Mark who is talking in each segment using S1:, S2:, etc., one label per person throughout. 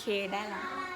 S1: เคได้แล้ว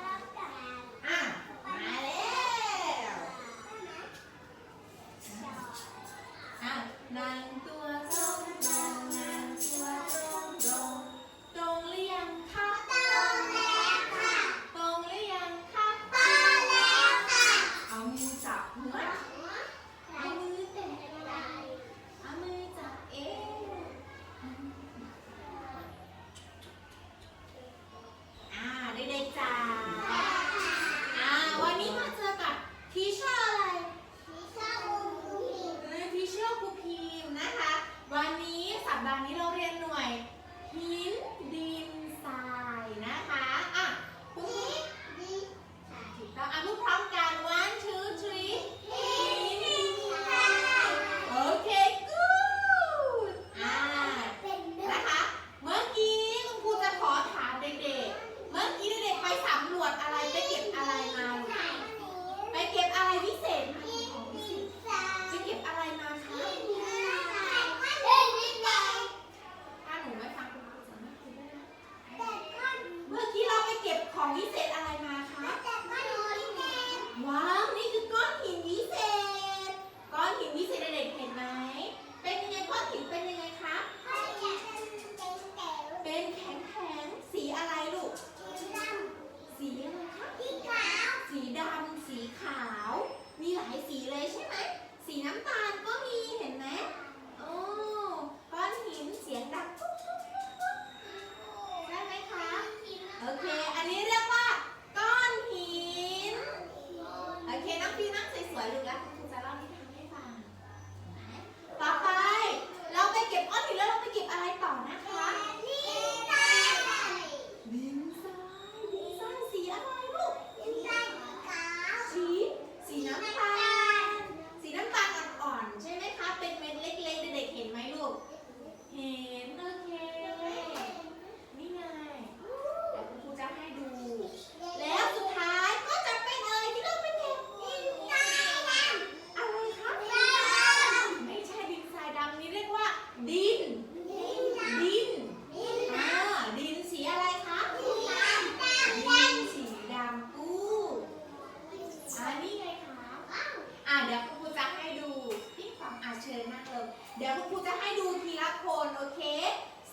S1: ะ
S2: เดี๋ยวคุณครูจะให้ดูพี่ฟังอาเชิญนั่งเลยเดี๋ยวคุณครูจะให้ดูทีละคนโอเค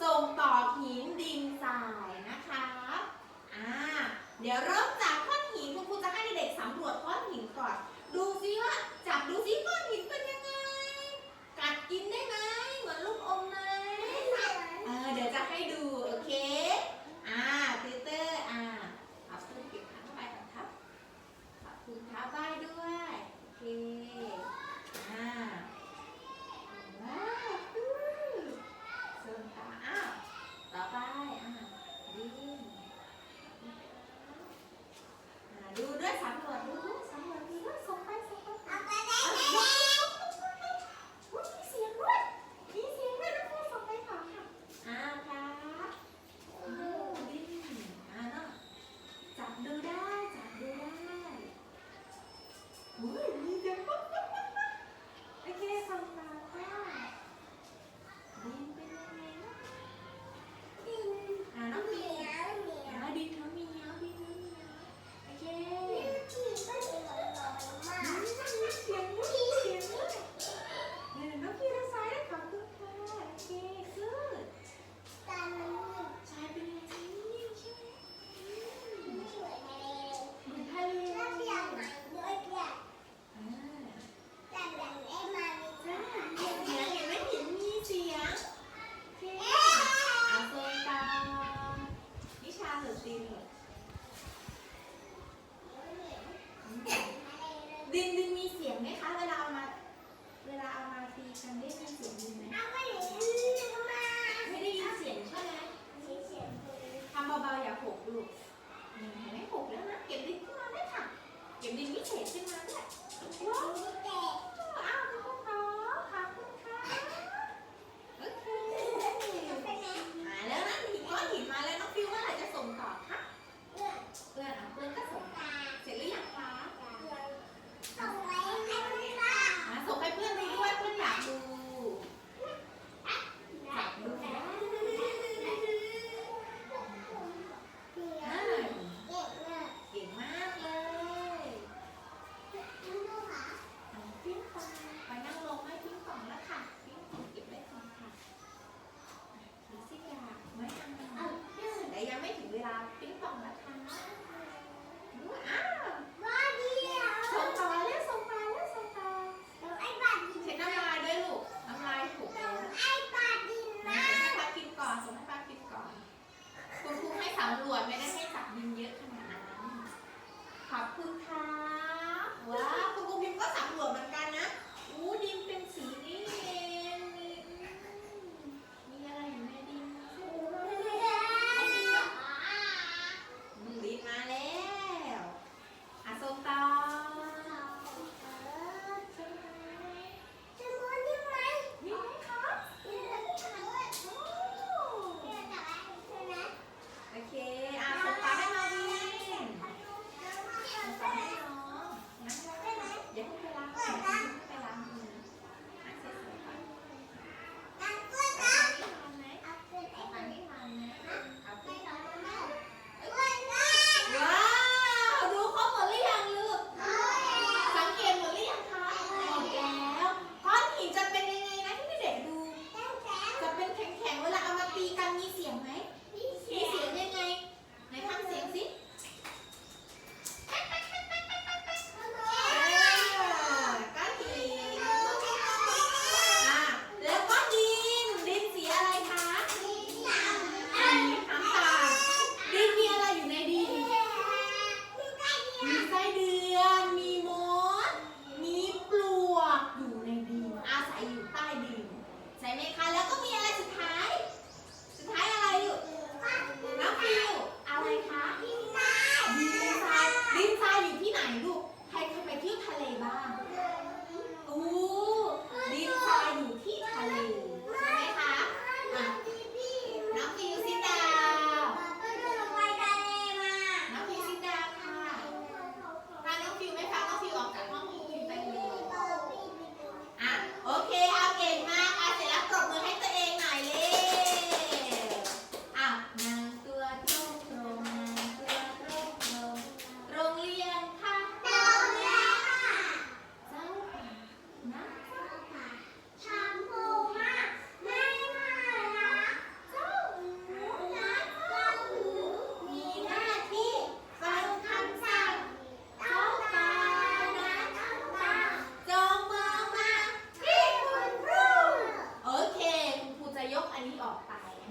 S2: ส่งต่อหินดินทรายนะคะอ่าเดี๋ยวเริ่มจากข้อนหินคุณครูจะให้เด็กสำรวจข้อนหินก่อน ดูซิว่าจับดูซิข้อนหินเป็นยังไง กัดกินได้ไหม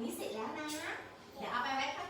S2: นี้เสร็จแล้วนะ เดี๋ยวเอาไปไว้ข้าง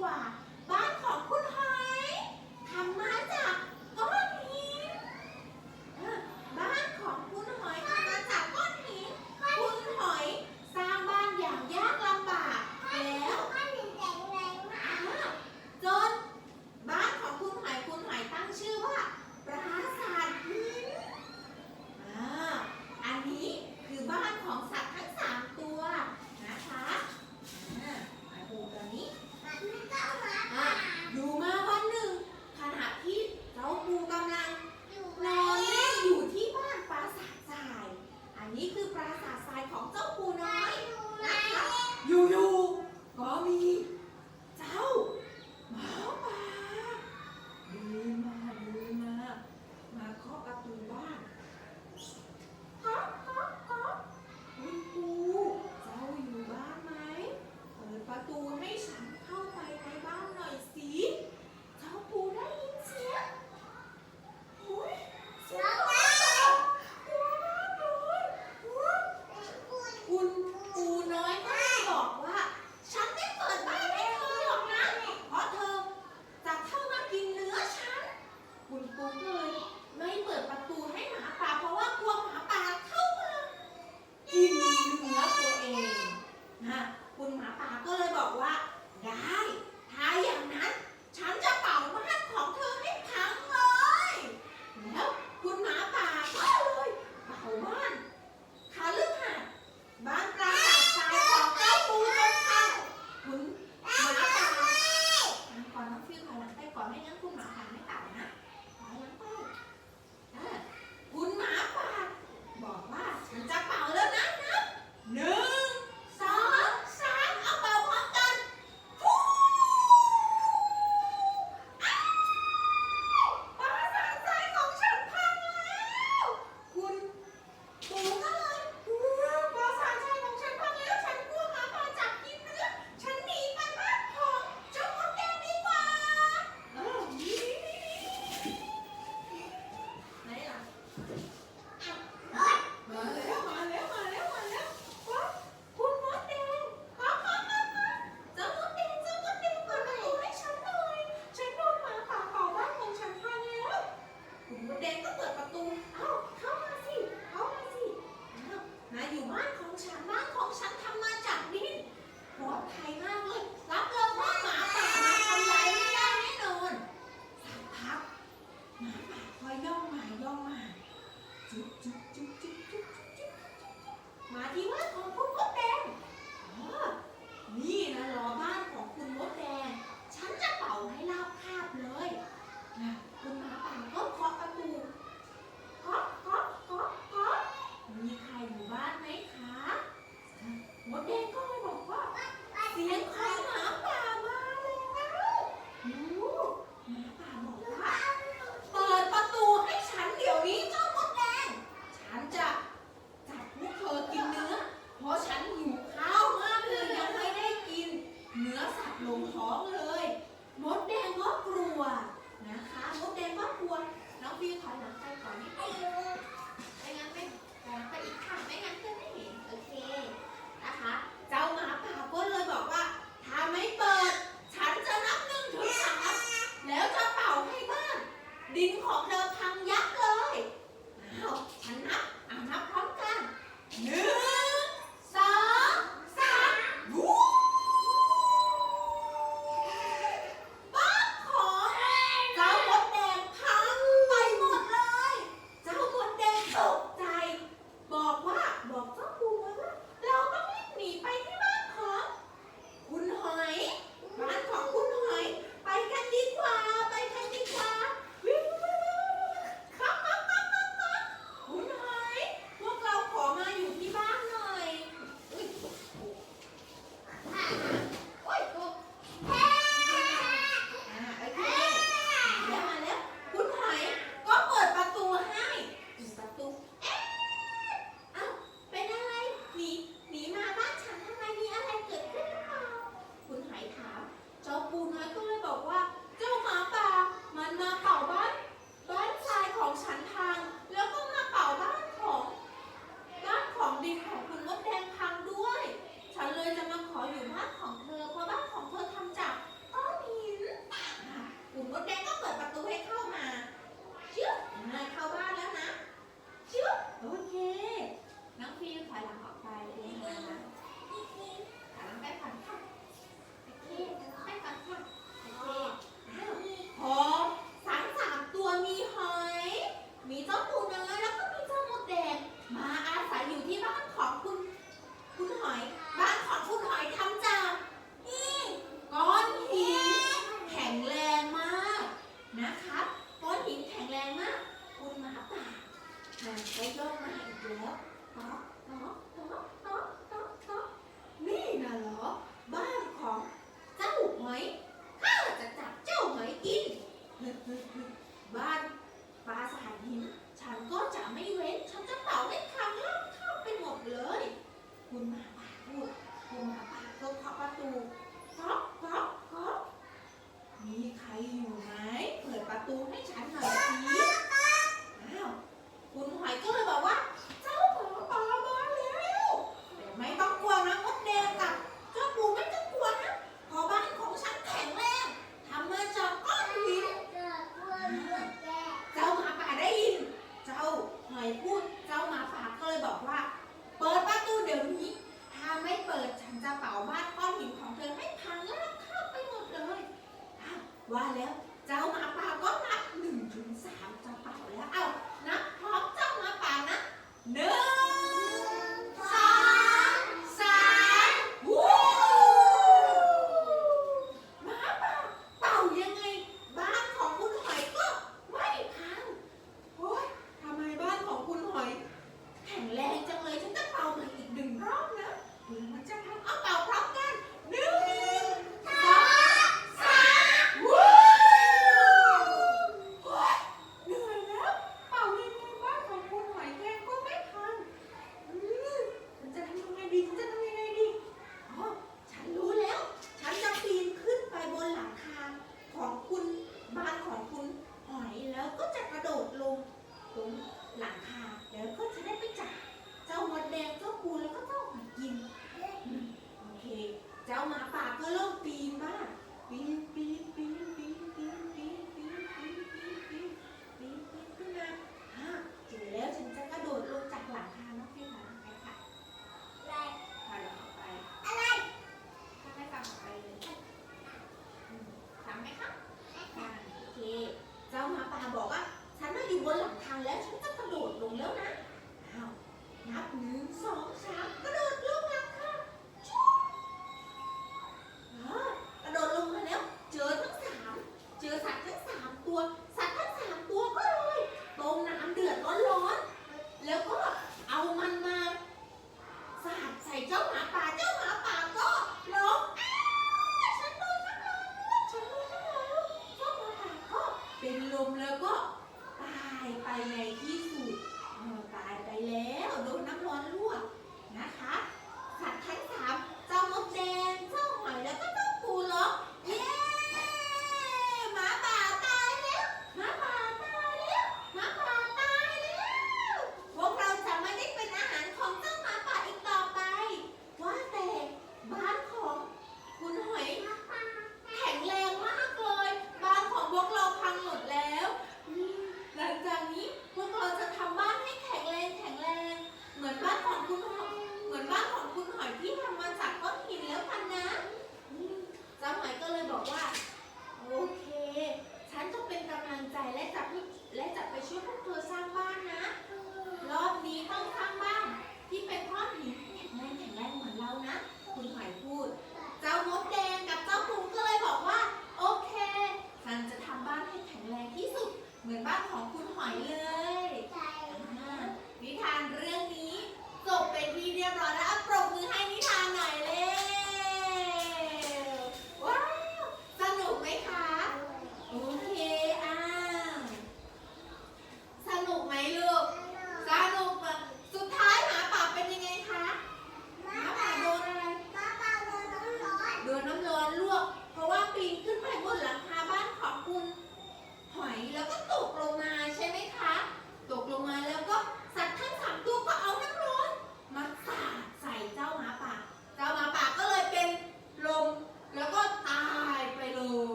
S2: 画